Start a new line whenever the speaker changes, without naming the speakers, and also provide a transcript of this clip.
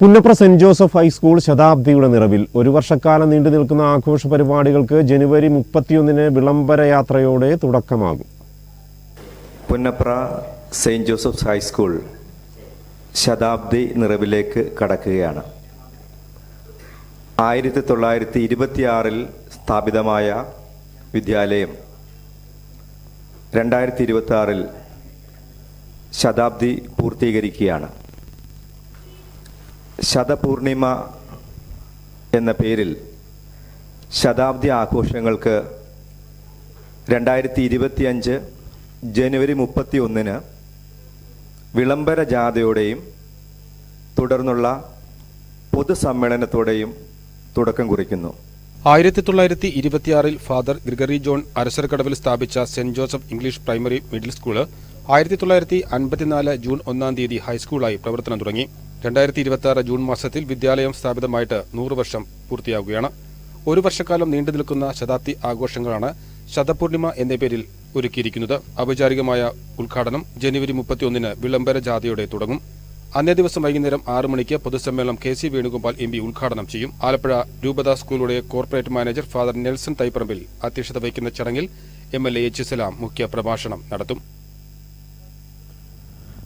Punnapra saint Joseph high school ശതാബ്ദിയുടെ നിറവിൽ ഒരു വർഷക്കാലം നീണ്ടു നിൽക്കുന്ന ആഘോഷ പരിപാടികൾക്ക് ജനുവരി മുപ്പത്തിയൊന്നിന് വിളംബര യാത്രയോടെ തുടക്കമാകും.
Punnapra Saint Joseph's high school ശതാബ്ദി നിറവിലേക്ക് കടക്കുകയാണ്. ആയിരത്തി തൊള്ളായിരത്തി ഇരുപത്തിയാറിൽ സ്ഥാപിതമായ വിദ്യാലയം രണ്ടായിരത്തി ഇരുപത്തി ശതാബ്ദി പൂർത്തീകരിക്കുകയാണ്. ശതപൂർണിമ എന്ന പേരിൽ ശതാബ്ദി ആഘോഷങ്ങൾക്ക് രണ്ടായിരത്തി ഇരുപത്തിയഞ്ച് ജനുവരി മുപ്പത്തി ഒന്നിന് വിളംബര ജാഥയോടെയും തുടർന്നുള്ള പൊതുസമ്മേളനത്തോടെയും തുടക്കം കുറിക്കുന്നു.
ആയിരത്തി തൊള്ളായിരത്തി ഇരുപത്തിയാറിൽ ഫാദർ ഗ്രിഗറി ജോൺ അരസരക്കടവിൽ സ്ഥാപിച്ച saint Joseph English primary middle school ആയിരത്തി തൊള്ളായിരത്തി അൻപത്തിനാല് ജൂൺ ഒന്നാം തീയതി ഹൈസ്കൂളായി പ്രവർത്തനം തുടങ്ങി. രണ്ടായിരത്തി ഇരുപത്തി ജൂൺ മാസത്തിൽ വിദ്യാലയം സ്ഥാപിതമായിട്ട് നൂറ് വർഷം പൂർത്തിയാവുകയാണ്. ഒരു വർഷക്കാലം നീണ്ടു നിൽക്കുന്ന ശതാബ്ദി ആഘോഷങ്ങളാണ് ശതപൂർണിമ എന്ന പേരിൽ ഒരുക്കിയിരിക്കുന്നത്. ഔപചാരികമായ ഉദ്ഘാടനം ജനുവരി മുപ്പത്തിയൊന്നിന് വിളംബര ജാഥയോടെ തുടങ്ങും. അന്നേ ദിവസം വൈകുന്നേരം ആറ് മണിക്ക് പൊതുസമ്മേളനം K C Venugopal M P ഉദ്ഘാടനം ചെയ്യും. ആലപ്പുഴ രൂപത സ്കൂളുടെ corporate manager father Nelson Thaipparambil അധ്യക്ഷത വഹിക്കുന്ന ചടങ്ങിൽ M L A H Salam മുഖ്യ പ്രഭാഷണം നടത്തും.